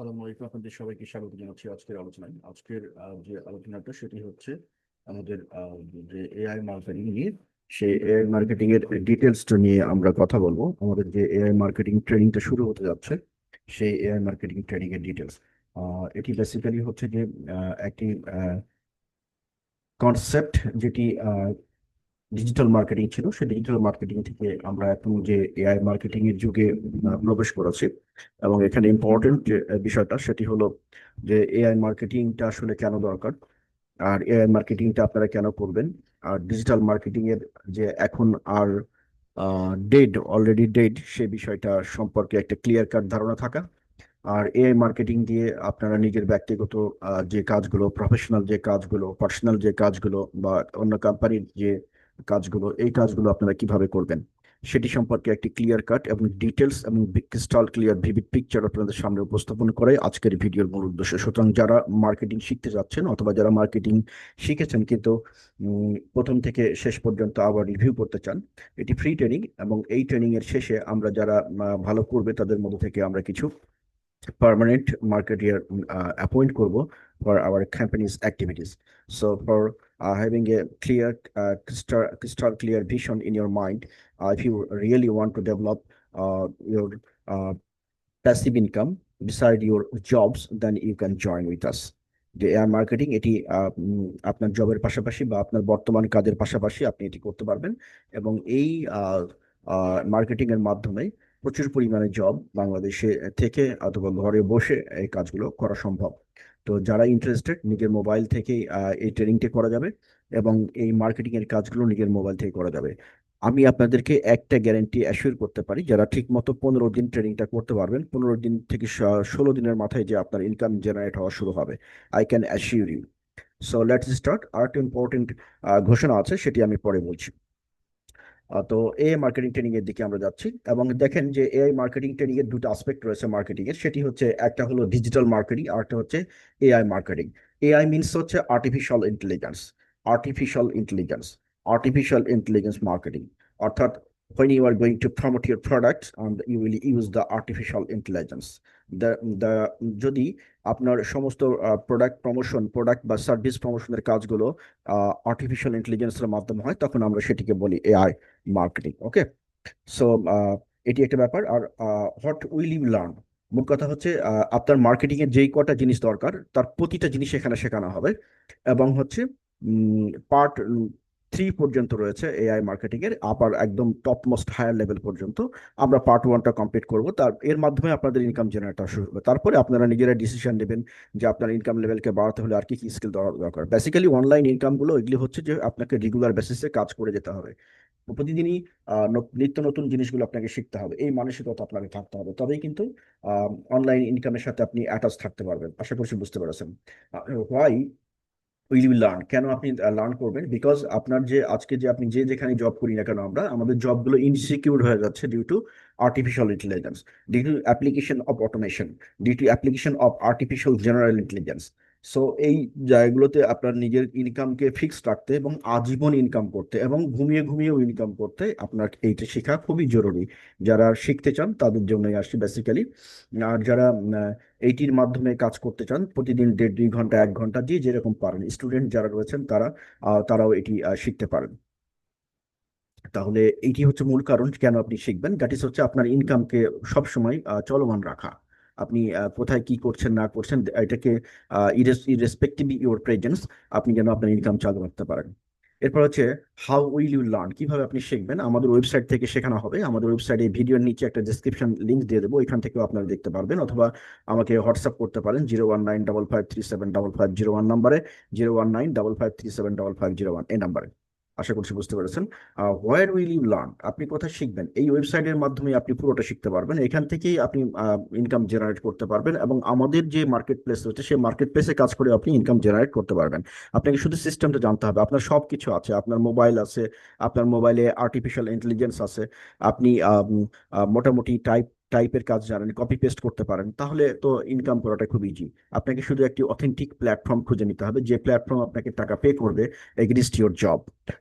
আসসালামু আলাইকুম। আপনাদের সবাইকে স্বাগত জানাচ্ছি আজকের আলোচনায়। আজকের যে আলোচনাটা সেটি হচ্ছে আমাদের যে এআই মার্কেটিং নিয়ে। সেই এআই মার্কেটিং এর ডিটেলসটা নিয়ে আমরা কথা বলব। আমাদের যে এআই মার্কেটিং ট্রেনিংটা শুরু হতে যাচ্ছে, সেই এআই মার্কেটিং ট্রেনিং এর ডিটেলস এটি বেসিক্যালি হচ্ছে যে একটি কনসেপ্ট যেটি ডিজিটাল মার্কেটিং ছিল, সেই ডিজিটাল মার্কেটিং থেকে আমরা এখন যে এআই মার্কেটিং এর যুগে প্রবেশ করেছি। এবং এখানে ইম্পর্টেন্ট যে বিষয়টা সেটি হলো যে এআই মার্কেটিংটা আসলে কেন দরকার? আর এআই মার্কেটিংটা আপনারা কেন করবেন? আর ডিজিটাল মার্কেটিং এর যে এখন আর ডেড অলরেডি ডেড সে বিষয়টা সম্পর্কে একটা ক্লিয়ার কাট ধারণা থাকা। আর এআই মার্কেটিং দিয়ে আপনারা নিজের ব্যক্তিগত যে কাজগুলো প্রফেশনাল যে কাজগুলো পার্সোনাল যে কাজগুলো, বা অন্য কোম্পানির যে কাজগুলো, এই কাজগুলো আপনারা কীভাবে করবেন, সেটি সম্পর্কে একটি ক্লিয়ার কাট এবং ডিটেলস এবং ক্রিস্টাল ক্লিয়ার ভিভিড পিকচার আপনাদের সামনে উপস্থাপন করে আজকের ভিডিওর মূল উদ্দেশ্য। সুতরাং যারা মার্কেটিং শিখতে যাচ্ছেন অথবা যারা মার্কেটিং শিখেছেন কিন্তু প্রথম থেকে শেষ পর্যন্ত আবার রিভিউ করতে চান, এটি ফ্রি ট্রেনিং এবং এই ট্রেনিং এর শেষে আমরা যারা ভালো করবে তাদের মধ্যে থেকে আমরা কিছু permanent marketeer uh, appoint করব for our company's activities. So for uh, having a clear, uh, crystal, crystal clear vision in your mind, uh, if you really want to develop uh, your uh, passive income beside your jobs, then you can join with us. যে AI marketing এটি আপনার জবের পাশাপাশি বা আপনার বর্তমান কাজের পাশাপাশি আপনি এটি করতে পারবেন এবং এই মার্কেটিং এর মাধ্যমে প্রচুর পরিমাণে জব বাংলাদেশে থেকে অথবা ঘরে বসে এই কাজগুলো করা সম্ভব। তো যারা ইন্টারেস্টেড নিজের মোবাইল আহ, এই ট্রেনিংটা করা যাবে এবং এই মার্কেটিং এর কাজগুলো নিজের মোবাইল থেকে করা যাবে। আমি আপনাদেরকে একটা গ্যারান্টি অ্যাসিওর করতে পারি যারা ঠিক মতো পনেরো দিন ট্রেনিংটা করতে পারবেন পনেরো দিন থেকে ষোলো দিনের মাথায় যে আপনার ইনকাম জেনারেট হওয়া শুরু হবে I can assure you so let's start আর একটা ইম্পর্টেন্ট ঘোষণা আছে সেটি আমি পরে বলছি। তো এআই মার্কেটিং ট্রেনিং এর দিকে আমরা যাচ্ছি এবং দেখেন যে এআই মার্কেটিং ট্রেনিং এর দুটো আসপেক্ট রয়েছে মার্কেটিং এর। সেটি হচ্ছে একটা হলো ডিজিটাল মার্কেটিং আর একটা হচ্ছে এআই মার্কেটিং এআই মিনস হচ্ছে artificial intelligence artificial intelligence artificial intelligence marketing অর্থাৎ when you are going to promote your products and you will use the artificial intelligence. The the, যদি আপনার সমস্ত প্রোডাক্ট প্রমোশন প্রোডাক্ট বা service প্রমোশনের কাজগুলো artificial ইন্টেলিজেন্সের মাধ্যমে হয়, তখন আমরা সেটিকে বলি এআই মার্কেটিং ওকে সো এটি একটা ব্যাপার। আর হোয়াট উইল ইউ লার্ন মূল কথা হচ্ছে আপনার মার্কেটিং এর যেই কটা জিনিস দরকার, তার প্রতিটা জিনিস এখানে শেখানো হবে। এবং হচ্ছে পার্ট থ্রি পর্যন্ত রয়েছে এআই মার্কেটিং এর আবার একদম টপ মোস্ট হায়ার লেভেল পর্যন্ত। আমরা পার্ট ওয়ানটা কমপ্লিট করব, তার, এর মাধ্যমে আপনাদের ইনকাম জেনারেট শুরু হবে। তারপরে আপনারা নিজেরা ডিসিশন নেবেন যে আপনার ইনকাম লেভেলকে বাড়াতে হলে আর কি কি স্কিল দরকার। বেসিক্যালি অনলাইন ইনকামগুলো এগুলি হচ্ছে যে আপনাকে রেগুলার বেসিসে কাজ করে যেতে হবে। প্রতিদিনই নিত্য নতুন জিনিসগুলো আপনাকে শিখতে হবে। এই মানসিকতা আপনাকে থাকতে হবে। তবেই কিন্তু অনলাইন ইনকামের সাথে আপনি অ্যাটাচ থাকতে পারবেন। আশা করছি বুঝতে পেরেছেন। হোয়াই উইল বি লার্ন কেন আপনি লার্ন করবেন? বিকজ আপনার যে, আজকে যে আপনি যে যেখানে জব করি না কেন আমরা, আমাদের জবগুলো ইনসিকিউর হয়ে যাচ্ছে due to artificial intelligence due to application of automation due to application of artificial general intelligence so এই জায়গাগুলোতে আপনার নিজের ইনকামকে ফিক্সড রাখতে এবং আজীবন ইনকাম করতে এবং ঘুমিয়ে ঘুমিয়েও ইনকাম করতে আপনার এইটা শেখা খুবই জরুরি। যারা শিখতে চান তাদের জন্যই আসছি বেসিক্যালি আর যারা এইটির মাধ্যমে কাজ করতে চান, প্রতিদিন দেড় দুই ঘণ্টা, এক ঘণ্টা দিয়ে যেরকম পারেন। স্টুডেন্ট যারা রয়েছেন তারা তারাও এটি শিখতে পারেন। তাহলে এটি হচ্ছে মূল কারণ কেন আপনি শিখবেন। দ্যাট ইজ হচ্ছে আপনার ইনকামকে সবসময় চলমান রাখা। আপনি কোথায় কি করছেন, না করছেন এটাকে ইরেসপেক্টিভ ইউর প্রেজেন্স আপনি যেন আপনার ইনকাম চালু রাখতে পারেন। এরপর হচ্ছে হাউ উইল ইউ লার্ন কীভাবে আপনি শিখবেন? আমাদের ওয়েবসাইট থেকে শেখানো হবে। আমাদের ওয়েবসাইটে ভিডিওর নিচে একটা ডেসক্রিপশন লিঙ্ক দিয়ে দেবো। এখান থেকেও আপনারা দেখতে পারবেন। অথবা আমাকে হোয়াটসঅ্যাপ করতে পারেন zero one nine double five three seven double five zero one নাম্বারে zero one nine double five three seven double five zero one এই নাম্বারে আশা করছি বুঝতে পেরেছেন। হোয়ার উইল ইউ লার্ন আপনি কোথায় শিখবেন? এই ওয়েবসাইটের মাধ্যমে আপনি পুরোটা শিখতে পারবেন। এখান থেকেই আপনি ইনকাম জেনারেট করতে পারবেন এবং আমাদের যে মার্কেট প্লেস রয়েছে, সেই মার্কেট প্লেসে কাজ করে আপনি ইনকাম জেনারেট করতে পারবেন। আপনাকে শুধু সিস্টেমটা জানতে হবে। আপনার সব কিছু আছে। আপনার মোবাইল আছে, আপনার মোবাইলে আর্টিফিশিয়াল ইন্টেলিজেন্স আছে। আপনি মোটামুটি টাইপ টাইপের কাজ জানেন কপি পেস্ট করতে পারেন, তাহলে তো ইনকাম করাটা খুব ইজি আপনাকে শুধু একটি অথেন্টিক প্ল্যাটফর্ম খুঁজে নিতে হবে, যে প্ল্যাটফর্ম আপনাকে টাকা পে করবে এগেনস্ট ইউর জব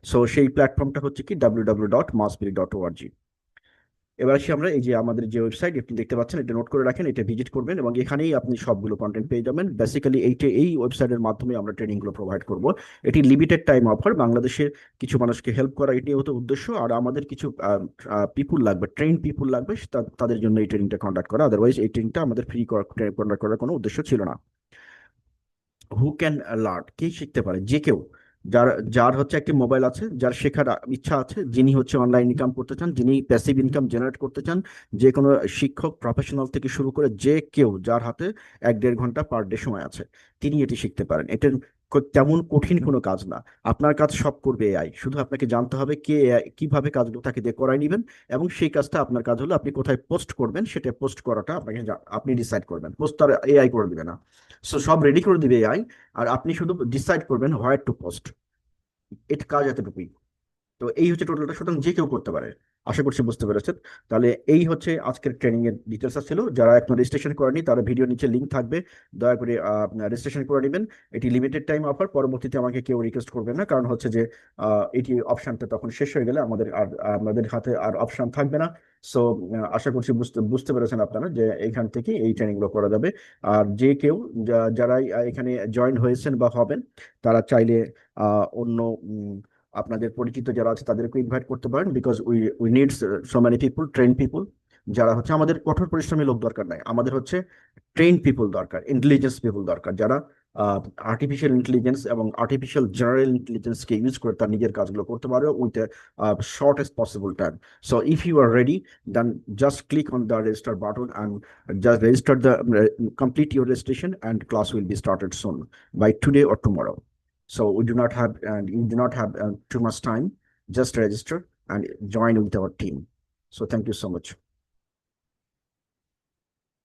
সো সেই প্ল্যাটফর্মটা হচ্ছে কি ডাব্লিউ ডাব্লিউ ডট মাসবিলি ডট ওআরজি এবার আসি আমরা, এই যে আমাদের যে ওয়েবসাইট আপনি দেখতে পাচ্ছেন, এটা নোট করে রাখেন, এটা ভিজিট করবেন এবং এখানেই আপনি সবগুলো কন্টেন্ট পেয়ে যাবেন। বেসিক্যালি এইটা এই ওয়েবসাইটের মাধ্যমে আমরা ট্রেনিংগুলো প্রোভাইড করব। এটি লিমিটেড টাইম অফার বাংলাদেশের কিছু মানুষকে হেল্প করা এটি হতো উদ্দেশ্য, আর আমাদের কিছু পিপুল লাগবে ট্রেন পিপুল লাগবে তাদের জন্য এই ট্রেনিংটা কন্ডাক্ট করা। আদারওয়াইজ এই ট্রেনিংটা আমাদের ফ্রি কন্ডাক্ট করার কোনো উদ্দেশ্য ছিল না। হু ক্যান লার্ন কে শিখতে পারে? যে কেউ। যার যার হচ্ছে একটি মোবাইল আছে, যার শেখার ইচ্ছা আছে, যিনি হচ্ছে অনলাইন ইনকাম করতে চান, যিনি প্যাসিভ ইনকাম জেনারেট করতে চান যে কোনো শিক্ষক প্রফেশনাল থেকে শুরু করে যে কেউ যার হাতে এক দেড় ঘণ্টা পার ডে সময় আছে, তিনি এটি শিখতে পারেন। এটা কো- তেমন কঠিন কোনো কাজ না। আপনার কাজ সব করবে এআই শুধু আপনাকে জানতে হবে কে কীভাবে কাজগুলো তাকে দিয়ে করাই নেবেন এবং সেই কাজটা আপনার কাজ হলো আপনি কোথায় পোস্ট করবেন সেটা পোস্ট করাটা আপনাকে আপনি ডিসাইড করবেন। পোস্ট আর এআই করে দিবে না। সো সব রেডি করে দিবে এআই আর আপনি শুধু ডিসাইড করবেন হোয়ার টু পোস্ট এটা কাজ এতটুকুই। তো এই হচ্ছে টোটালটা সুতরাং যে কেউ করতে পারে, আশা করছি বুঝতে পেরেছেন। তাহলে এই হচ্ছে আজকের ট্রেনিং এর ডিটেলস ছিল। যারা এখন রেজিস্ট্রেশন করেনি তারা ভিডিও নিচে লিংক থাকবে। দয়া করে রেজিস্ট্রেশন করে নেবেন। এটি লিমিটেড টাইম অফার পরবর্তীতে আমাকে কেউ রিকোয়েস্ট করবেন না। কারণ হচ্ছে যে এটি অপশনটা তখন শেষ হয়ে গেলে আমাদের আর, আমাদের হাতে আর অপশন থাকবে না। সো আশা করছি বুঝতে বুঝতে পেরেছেন আপনারা যে এইখান থেকে এই ট্রেনিংগুলো করা যাবে। আর যে কেউ, যা- যারা এখানে জয়েন হয়েছেন বা হবেন, তারা চাইলে অন্য আপনাদের পরিচিত যারা আছে তাদেরকে ইনভাইট করতে পারেন because we we needs so many people train people যারা হচ্ছে আমাদের কঠোর পরিশ্রমী লোক দরকার নাই আমাদের হচ্ছে ট্রেন পিপুল দরকার ইন্টেলিজেন্স পিপুল দরকার, যারা আর্টিফিশিয়াল ইন্টেলিজেন্স এবং আর্টিফিশিয়াল জেনারেল ইন্টেলিজেন্সকে ইউজ করে তার নিজের কাজগুলো করতে পারবে with shortest possible time so if you are ready then just click on the register button and just register the, complete your registration and class will be started soon by today or tomorrow. So we do not have and you do not have uh, too much time. Just register and join with our team. So thank you so much.